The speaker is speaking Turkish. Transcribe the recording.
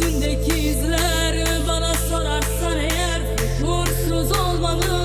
Yüzündeki izler bana sorarsan eğer Şuursuz olmalı